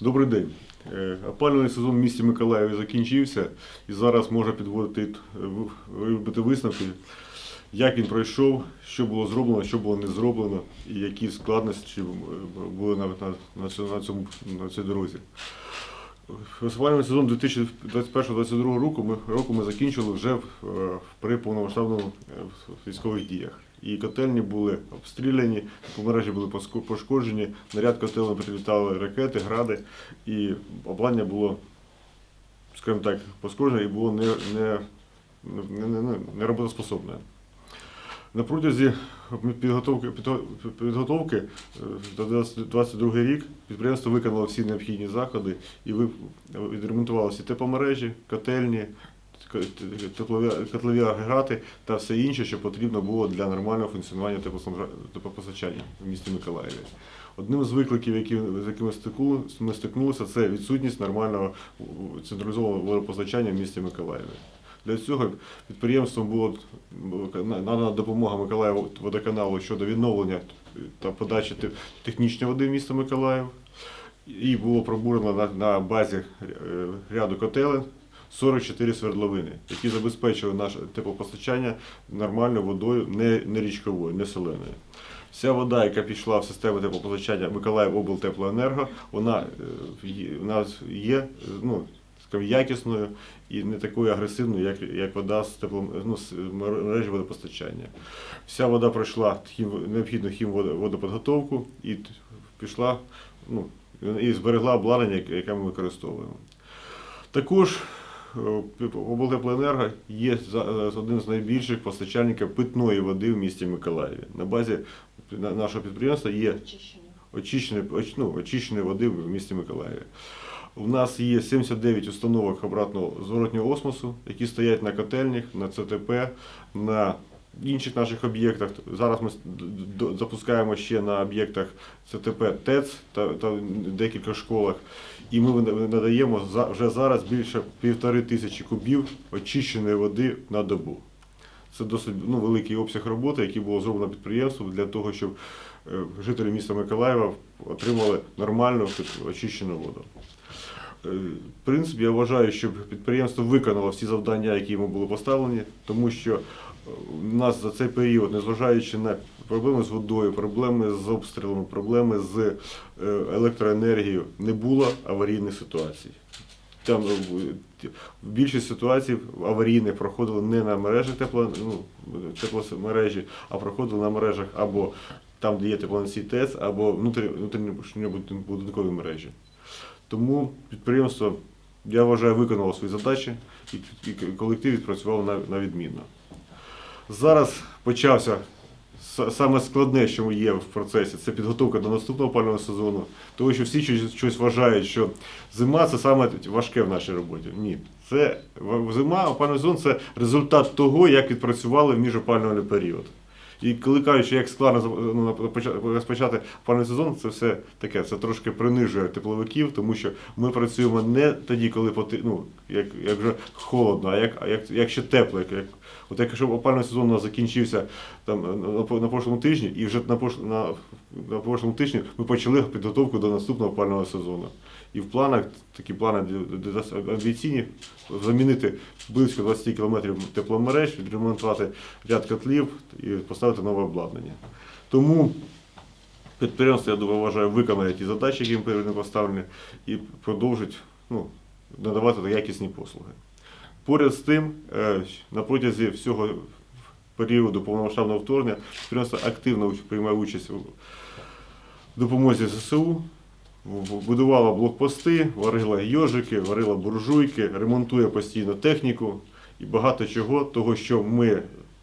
Добрий день. Е, Опалювальний сезон в місті Миколаєві закінчився і зараз можна підводити е, робити висновки, як він пройшов, що було зроблено, що було не зроблено, і які складності е, були на, на, на, цьому- на, цій дорозі. Опалювальний сезон 2021-2022 року ми, року ми закінчили вже в, при повномасштабному військових діях. І котельні були обстріляні, мережі були пошкоджені, на ряд прилітали ракети, гради, і обладнання було, скажімо так, пошкоджене і було не, не, не, не, не, не роботоспособне. На протязі підготовки, підготовки е, до 2022 рік підприємство виконало всі необхідні заходи і ви- відремонтувало всі тепломережі, котельні, котлові агрегати та все інше, що потрібно було для нормального функціонування теплопостачання в місті Миколаєві. Одним з викликів, які, з якими ми стикнулися, це відсутність нормального централізованого водопостачання в місті Миколаєві. Для цього підприємством було надана допомога Миколаєву водоканалу щодо відновлення та подачі технічної води в місто Миколаїв. І було пробурено на, на базі е, ряду котелень 44 свердловини, які забезпечили наше теплопостачання нормальною водою, не, не річковою, не соленою. Вся вода, яка пішла в систему теплопостачання Миколаїв облтеплоенерго, вона, е, у нас є е, ну, якісною і не такою агресивною, як, як вода з теплом, ну, з мережі водопостачання. Вся вода пройшла хім, необхідну хімводоподготовку і пішла ну, і зберегла обладнання, яке- ми використовуємо. Також облтеплоенерго є е, одним з найбільших постачальників питної води в місті Миколаєві. На базі на- нашого підприємства є Очищення. ну, очищення води в місті Миколаєві. У нас є 79 установок обратного зворотнього осмосу, які стоять на котельнях, на ЦТП, на інших наших об'єктах. Зараз ми запускаємо ще на об'єктах ЦТП ТЕЦ та, та декілька школах. І ми надаємо вже зараз більше півтори тисячі кубів очищеної води на добу. Це досить ну, великий обсяг роботи, який було зроблено підприємством для того, щоб е, жителі міста Миколаєва отримали нормальну очищену воду. Е, В принципі, я вважаю, що підприємство виконало всі завдання, які йому були поставлені, тому що у нас за цей період, незважаючи на проблеми з водою, проблеми з обстрілами, проблеми з е, електроенергією, не було аварійних ситуацій. Там е, більшість ситуацій аварійних проходили не на мережах тепло, ну, тепломережі, а проходили на мережах або там, де є теплоносій ТЕЦ, або внутрі- внутрішньобудинкові мережі. Тому підприємство, я вважаю, виконало свої задачі і, колектив відпрацював на відмінно. Зараз почався саме складне, що є в процесі, це підготовка до наступного опалювального сезону. Тому що всі щось вважають, що зима це саме важке в нашій роботі. Ні. Це зима, опалювальний сезон це результат того, як відпрацювали в міжопалювальний період. І коли кажуть, що як складно ну, розпочати опалювальний сезон, це все таке, це трошки принижує тепловиків, тому що ми працюємо не тоді, коли поти- ну, як, як вже холодно, а як, а як, як ще тепло. Як, як, от якщо опалювальний сезон у нас закінчився там, на, на, на прошлому тижні, і вже на, на, на прошлому тижні ми почали підготовку до наступного опалювального сезону. І в планах такі плани амбіційні замінити близько 20 кілометрів тепломереж, відремонтувати ряд котлів і поставити нове обладнання. Тому підприємство, я думаю, вважаю, виконає ті задачі, які їм перед поставлені, і продовжить ну, надавати якісні послуги. Поряд з тим, е, на протязі всього періоду повномасштабного вторгнення підприємство активно приймає участь у допомозі ЗСУ, будувала блокпости, варила йожики, варила буржуйки, ремонтує постійно техніку і багато чого, того, що ми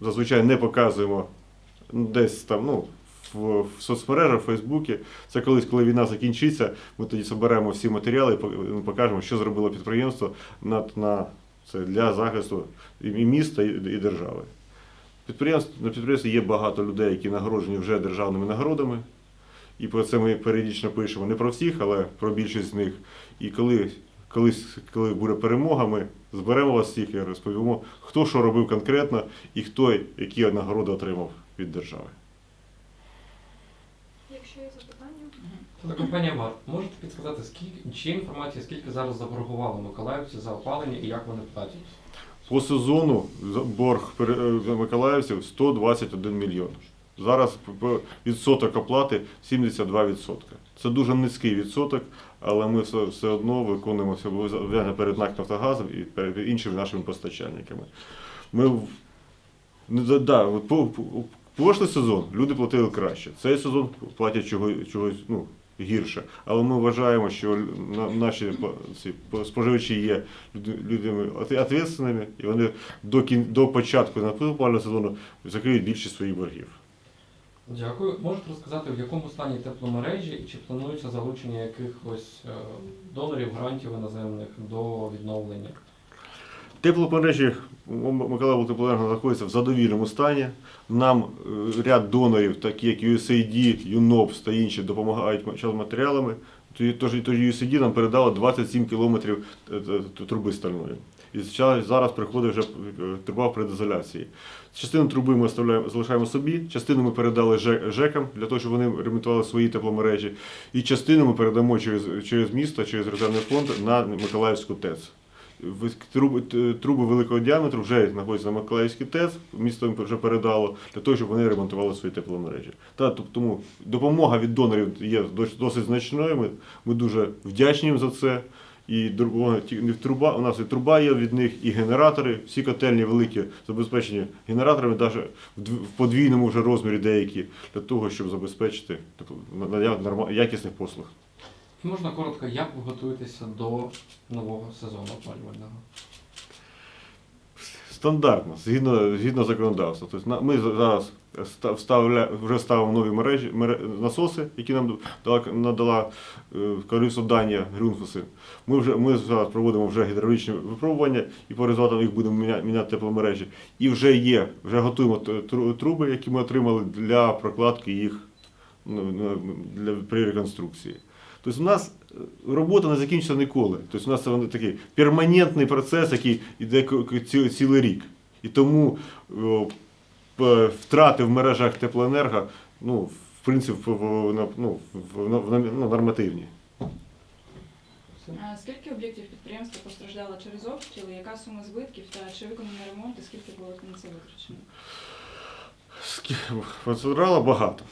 зазвичай не показуємо десь там, ну, в, соцмережах, в Фейсбуці. Це колись, коли війна закінчиться, ми тоді зберемо всі матеріали і покажемо, що зробило підприємство на, на, це для захисту і міста, і, і держави. Підприємство, на підприємстві є багато людей, які нагороджені вже державними нагородами. І про це ми періодично пишемо не про всіх, але про більшість з них. І коли, колись, коли буде перемога, ми зберемо вас всіх і розповімо, хто що робив конкретно і хто які нагороди отримав від держави. Якщо є запитання, Компанія МАР, можете підсказати, скільки чи є інформація, скільки зараз заборгували миколаївці за опалення і як вони платять? По сезону борг е, миколаївців 121 мільйон. Зараз відсоток оплати 72%. Це дуже низький відсоток, але ми все, одно виконуємо зобов'язання перед НАК «Нафтогазом» і перед іншими нашими постачальниками. Ми да, прошлий сезон люди платили краще. Цей сезон платять чого, чогось ну, гірше. Але ми вважаємо, що на, наші ці, споживачі є людьми відповідальними, і вони до, кін, до початку опалювального сезону закриють більшість своїх боргів. Дякую. Можете розказати, в якому стані тепломережі і чи планується залучення якихось е, донорів, грантів іноземних до відновлення? Тепломережі Миколаїв Теплоенерго знаходяться в задовільному стані. Нам е, ряд донорів, такі як USAID, UNOPS та інші, допомагають матеріалами. Тож USAID нам передало 27 кілометрів е, труби стальної. І зараз приходить вже е, труба в предізоляції. Частину труби ми залишаємо собі, частину ми передали ЖЕКам для того, щоб вони ремонтували свої тепломережі. І частину ми передамо через, через місто, через резервний фонд на Миколаївську ТЕЦ. Труби, труби великого діаметру вже знаходяться на Миколаївській ТЕЦ, місто вже передало для того, щоб вони ремонтували свої тепломережі. Та, тому допомога від донорів є досить значною. Ми, ми дуже вдячні їм за це. І не труба, у нас і труба є від них, і генератори. Всі котельні великі забезпечені генераторами, навіть в подвійному вже розмірі деякі, для того, щоб забезпечити якісних послуг. Можна коротко, як ви готуєтеся до нового сезону опалювального? Стандартно, згідно, згідно законодавства. Тобто ми зараз вставля, вже ставимо нові мережі, мере- насоси, які нам дала, надала е, користо Данія Грюнфуси. Ми, вже, ми зараз проводимо вже гідравлічні випробування і по результатам їх будемо міня- міняти тепломережі. І вже є, вже готуємо труби, які ми отримали для прокладки їх ну, для, при реконструкції. Тобто у нас робота не закінчиться ніколи. Тобто у нас це вони такий перманентний процес, який йде цілий рік. І тому втрати в мережах теплоенерго, ну, в принципі, в, в- ну, в, в- в- ну, нормативні. А Скільки об'єктів підприємства постраждало через обстріли? Яка сума збитків та чи виконаний ремонт і скільки було на це витрачено? Постраждало багато.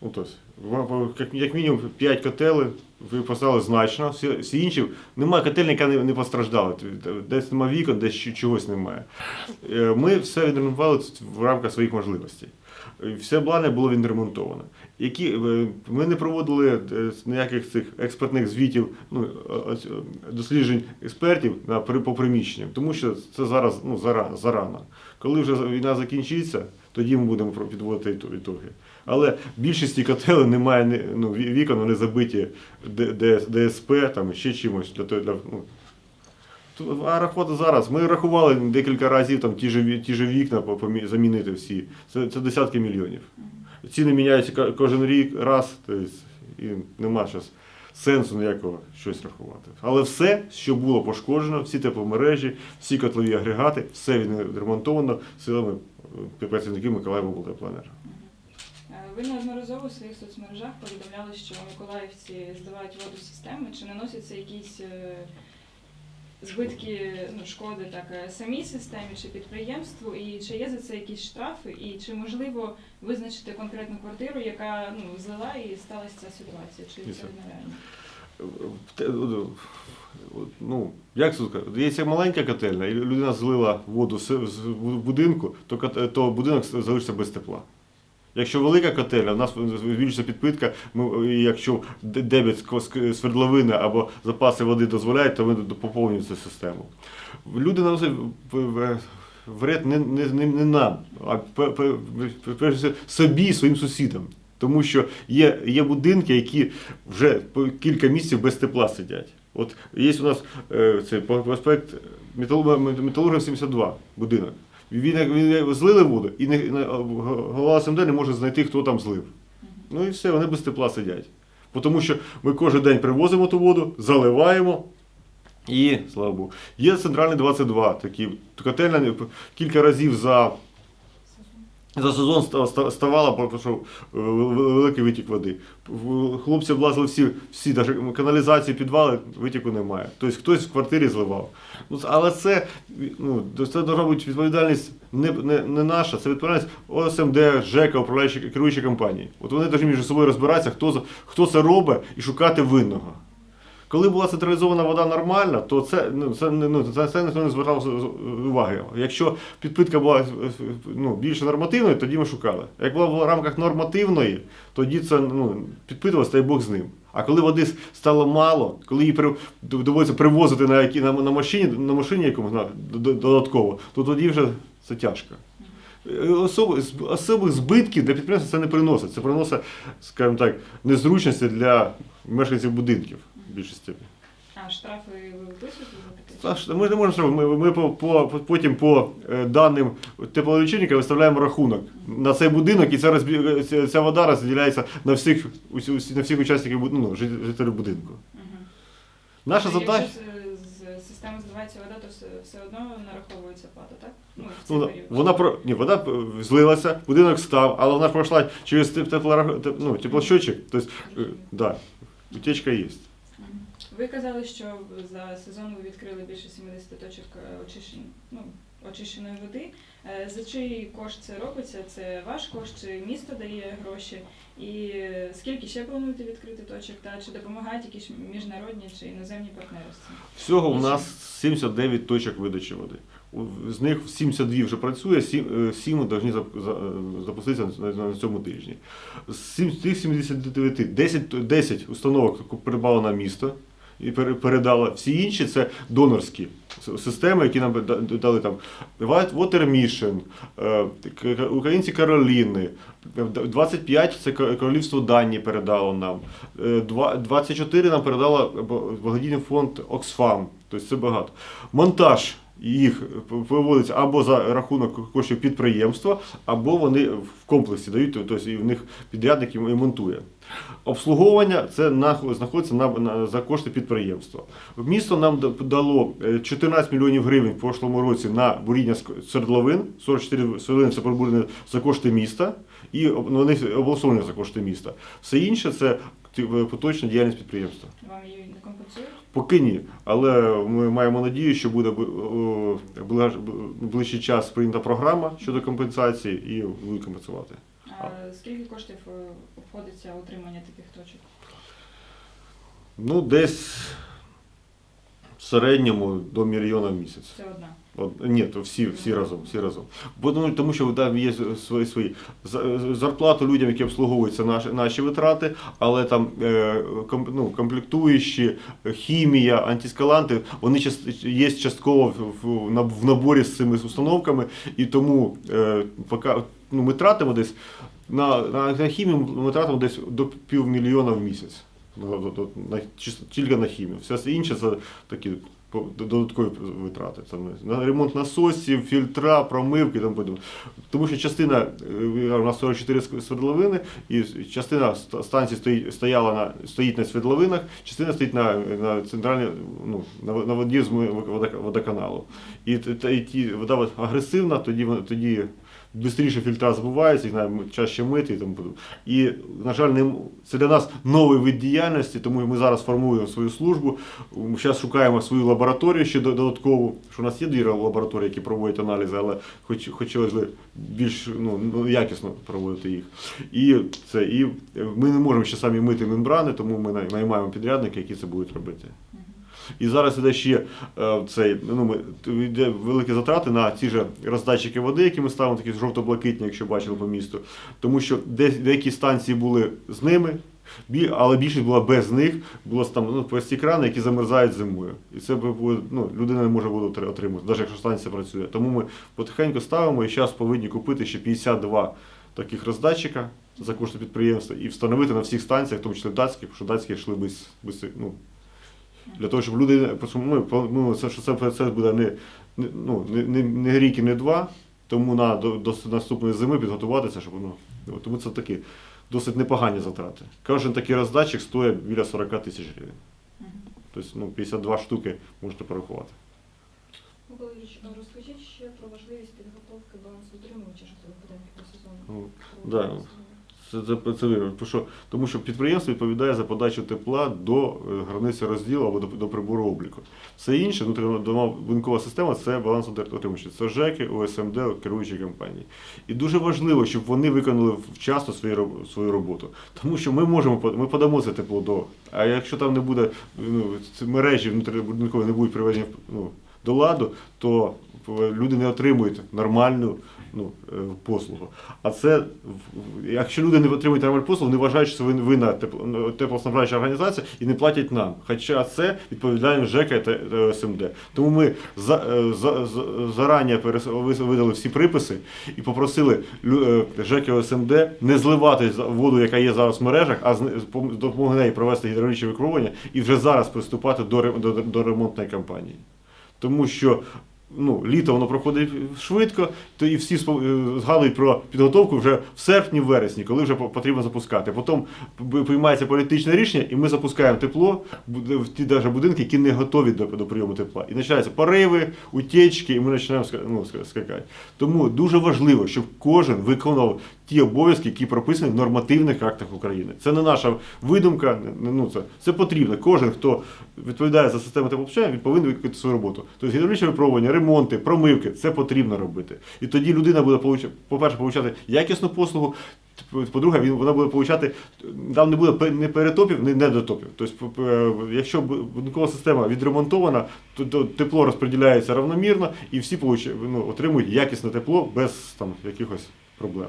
Ну, тобто, як мінімум 5 котелів ви поставили значно, всі, всі інші немає котельні, яка не, не постраждала. Десь немає вікон, десь чогось немає. Е, Ми все відремонтували в рамках своїх можливостей. Все обладнання було відремонтовано. Які, е, ми не проводили е, ніяких цих експертних звітів, ну, досліджень експертів на, по приміщенням, тому що це зараз ну, зара- зарано. Коли вже війна закінчиться, тоді ми будемо підводити іто- ітоги. Але більшості котелів немає ну, вікон, вони забиті ДСП, там ще чимось для. Для, ну. А рахувати зараз. Ми рахували декілька разів там ті ж, ті ж вікна замінити всі. Це, це десятки мільйонів. Ціни міняються кожен рік раз, тобто, і нема зараз сенсу ніякого щось рахувати. Але все, що було пошкоджено, всі тепломережі, всі котлові агрегати, все відремонтовано силами е, працівників Миколаєва Волтепланера. Ви неодноразово у своїх соцмережах повідомляли, що миколаївці здавають воду з системи. Чи наносяться якісь е, збитки, ну, шкоди так е, самій системі чи підприємству? І чи є за це якісь штрафи? І чи можливо визначити конкретну квартиру, яка ну, злила і сталася ця ситуація? Чи це нереально? Ну, як сказати, якщо маленька котельня, і людина злила воду з з будинку, то, то будинок залишиться без тепла. Якщо велика котельня, у нас збільшується підпитка, ми, якщо д- дебет з кос- свердловини або запаси води дозволяють, то ми поповнюємо цю систему. Люди наносять вред не, не, не, не нам, а собі своїм сусідам. Тому що є, є будинки, які вже кілька місяців без тепла сидять. От є у нас е, цей проспект Металурга 72 будинок. Він, як- він злили воду, і не, голова СМД не може знайти, хто там злив. Ну і все, вони без тепла сидять. Тому що ми кожен день привозимо ту воду, заливаємо. І, слава Богу, є центральний 22, такі котельня кілька разів за За сезон ста- ста- ставало, бо пішов е, великий витік води. Хлопці облазили всі, всі навіть каналізації, підвали, витіку немає. Тобто хтось в квартирі зливав. Ну, але це, ну, це бути відповідальність не, не, не наша, це відповідальність ОСМД, ЖЕКа, управляючі керуючі компанії. От вони повинні між собою розбиратися, хто, хто це робить і шукати винного. Коли була централізована вода нормальна, то це, ну, це, ну, це, це ніхто не звертав уваги. Якщо підпитка була е, ну, більше нормативною, тоді ми шукали. Як була в рамках нормативної, тоді це ну, підпитувалося, та й Бог з ним. А коли води стало мало, коли її доводиться привозити на, які, на, на машині, на машині якомусь додатково, то тоді вже це тяжко. Е, Особи, особих збитків для підприємства це не приносить. Це приносить, скажімо так, незручності для мешканців будинків в більшості. А штрафи ви виписуєте за таке? Ми не можемо зробити. Ми, ми по, по, по- потім по е, даним теплолічильника виставляємо рахунок на цей будинок, і ця, розбі... ця- ця вода розділяється на всіх, усі, усі- на всіх учасників буд- ну, жит- жителів будинку. Мгм. Наша Тобто, задача. Якщо з, з системи здувається вода, то все, все одно нараховується плата, так? Ну, в цей Ну, період. вона про ні, вода е, злилася, будинок став, але вона пройшла через теп- теплорах- теп- ну, теплощотчик. Тобто, е, да, утечка є. Ви казали, що за сезон ви відкрили більше 70 точок е, очищень, ну, очищеної води. Е, За чий кошт це робиться? Це ваш кошт, чи місто дає гроші? І е, скільки ще плануєте відкрити точок? Та чи допомагають якісь міжнародні чи іноземні партнери з цим? Всього в нас 79 точок видачі води. У- З них 72 вже працює, 7, 7 повинні зап- за- е, запуститися на, цьому тижні. З тих 79 10, 10 установок придбало на місто і передала. Всі інші це донорські системи, які нам дали там Water е, Українці Кароліни, е, 25 це Королівство Данії передало нам. Е, два- 24 нам передала е, благодійний фонд Оксфам. Тобто це багато. Монтаж їх проводиться або за рахунок коштів підприємства, або вони в комплексі дають, тобто і в них підрядник і монтує. Обслуговування це на- знаходиться на, на, за кошти підприємства. Місто нам да- дало е, 14 мільйонів гривень в прошлому році на буріння свердловин. 44 свердловини це пробурені за кошти міста, і ну, вони облаштовані за кошти міста. Все інше це е, поточна діяльність підприємства. Вам її не компенсують? Поки ні, але ми маємо надію, що буде бли- ближчий час прийнята програма щодо компенсації і будуть компенсувати. А скільки коштів е, обходиться утримання таких точок? Ну, десь в середньому до мільйона в місяць. Це одна. Ні, то всі, всі разом, всі разом. Бо тому, тому що там є свої свої зарплату людям, які обслуговуються наші, наші витрати, але там е, ну, комплектуючі, хімія, антискаланти, вони є частково в, в, на- в наборі з цими установками, і тому е, поки ну, ми тратимо десь на, на, хімію ми тратимо десь до півмільйона в місяць. Ну, тільки на хімію. Все інше це такі додаткові витрати. Там, на ремонт насосів, фільтра, промивки там подібне. Тому що частина, е, у нас 44 свердловини, і частина станції стоїть, стояла на, стоїть на свердловинах, частина стоїть на, на центральній, ну, на, воді з водоканалу. І, та- і ті, вода агресивна, тоді, тоді швидше фільтра забуваються, їх треба чаще мити і тому. І, на жаль, не, це для нас новий вид діяльності, тому ми зараз формуємо свою службу. Ми зараз шукаємо свою лабораторію ще додаткову, що у нас є дві лабораторії, які проводять аналізи, але хоч, хотілося б більш ну, ну, якісно проводити їх. І, це, і ми не можемо ще самі мити мембрани, тому ми наймаємо підрядники, які це будуть робити. І зараз іде ще е, цей, ну, ми, йде великі затрати на ті ж роздатчики води, які ми ставимо, такі жовто-блакитні, якщо бачили по місту. Тому що де, деякі станції були з ними, але більшість була без них. Було там ну, прості крани, які замерзають зимою. І це буде, ну, людина не може отри- отримати, навіть якщо станція працює. Тому ми потихеньку ставимо і зараз повинні купити ще 52 таких роздатчика за кошти підприємства і встановити на всіх станціях, в тому числі датських, що датські йшли без, без ну, для того, щоб люди, ми, ну, це, що це процес буде не, не, ну, не, не, не рік і не два, тому на, до, до наступної зими підготуватися, щоб воно. Тому це такі досить непогані затрати. Кожен такий роздатчик стоїть біля 40 тисяч гривень. Тобто ну, 52 штуки можна порахувати. Микола Юрійович, розкажіть ще про важливість підготовки балансоутримувача житлових будинків до сезону. Ну, да. Це, це, це що, тому що підприємство відповідає за подачу тепла до е, границі розділу або до, до прибору обліку. Все інше, внутрішньодомова будинкова система це балансоутримувачі. Це ЖЕКи, ОСМД, керуючі компанії. І дуже важливо, щоб вони виконали вчасно свою, свою роботу. Тому що ми можемо ми подамо це тепло до. А якщо там не буде ну, мережі внутрібудинкові не будуть приведені ну, до ладу, то е, люди не отримують нормальну ну, е, послугу. А це, якщо люди не отримують нормальну послугу, вони вважають, що ви винна ну, теплоснабжаюча організація і не платять нам. Хоча це відповідальність ЖЕКа та СМД. Тому ми за, е, за, за, зарані видали всі приписи і попросили лю- е, ЖЕК і СМД не зливати воду, яка є зараз в мережах, а з з пом- допомогти неї провести гідравлічне викрування і вже зараз приступати до, до, до ремонтної кампанії. Тому що ну, літо воно проходить швидко, то і всі е, згадують про підготовку вже в серпні, вересні, коли вже потрібно запускати. Потім приймається політичне рішення, і ми запускаємо тепло в ті навіть будинки, які не готові до, до прийому тепла. І починаються пориви, утечки, і ми починаємо ну, скакати. Тому дуже важливо, щоб кожен виконував ті обов'язки, які прописані в нормативних актах України. Це не наша видумка, ну це, це потрібно. Кожен, хто відповідає за систему теплопостачання, він повинен виконати свою роботу. Тобто гідравлічне випробування, ремонти, промивки це потрібно робити. І тоді людина буде по-перше, получати якісну послугу. По-друге, він вона буде получати, там не буде не перетопів, не недотопів. Тобто, якщо будинкова система відремонтована, то, тепло розподіляється равномірно і всі ну, отримують якісне тепло без там, якихось проблем.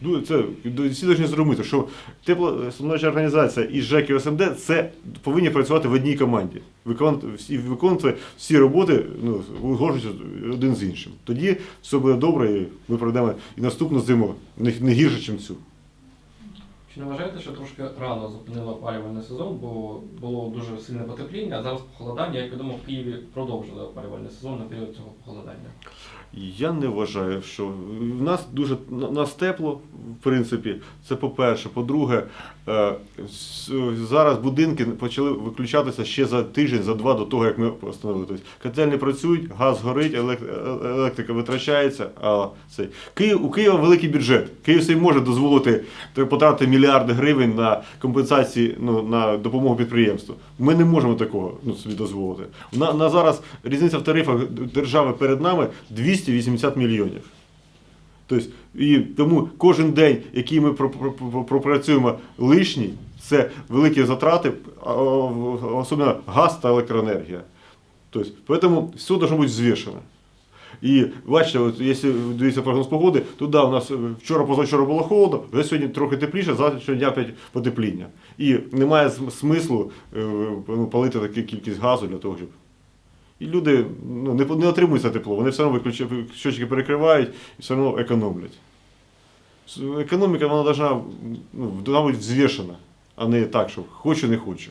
Ну, Це всі повинні зрозуміти, що теплоснабжаюча організація і ЖЕК і СМД це повинні працювати в одній команді. Виконувати всі, виконувати всі роботи, ну, узгоджуючи один з іншим. Тоді все буде добре, і ми пройдемо і наступну зиму не, не гірше, ніж цю. Чи не вважаєте, що трошки рано зупинили опалювальний сезон, бо було дуже сильне потепління, а зараз похолодання, як відомо, в Києві продовжили опалювальний сезон на період цього похолодання. Я не вважаю, що в нас дуже на- нас тепло, в принципі. Це по-перше. По-друге, е, зараз будинки почали виключатися ще за тиждень, за два до того, як ми постановили. Тобто котельні працюють, газ горить, е- електрика витрачається. А цей Київ у Києва великий бюджет. Київ собі може дозволити т- потратити мільярди гривень на компенсації, ну на допомогу підприємству. Ми не можемо такого ну, собі дозволити. На, на зараз різниця в тарифах держави перед нами 280 мільйонів. Тобто, і тому кожен день, який ми про- про- про- пропрацюємо лишній, це великі затрати, особливо газ та електроенергія. Тобто, тому все должно бути взвішено. І бачите, от, якщо дивіться прогноз погоди, то да, у нас е, вчора позавчора було холодно, вже сьогодні трохи тепліше, завтра дня опять потепління. І немає смислу е, ну, палити таку кількість газу для того, щоб. І люди ну, не, не отримують це тепло, вони все одно щочки перекривають і все одно економлять. Економіка вона должна, ну, бути взвішена, а не так, що хочу, не хочу.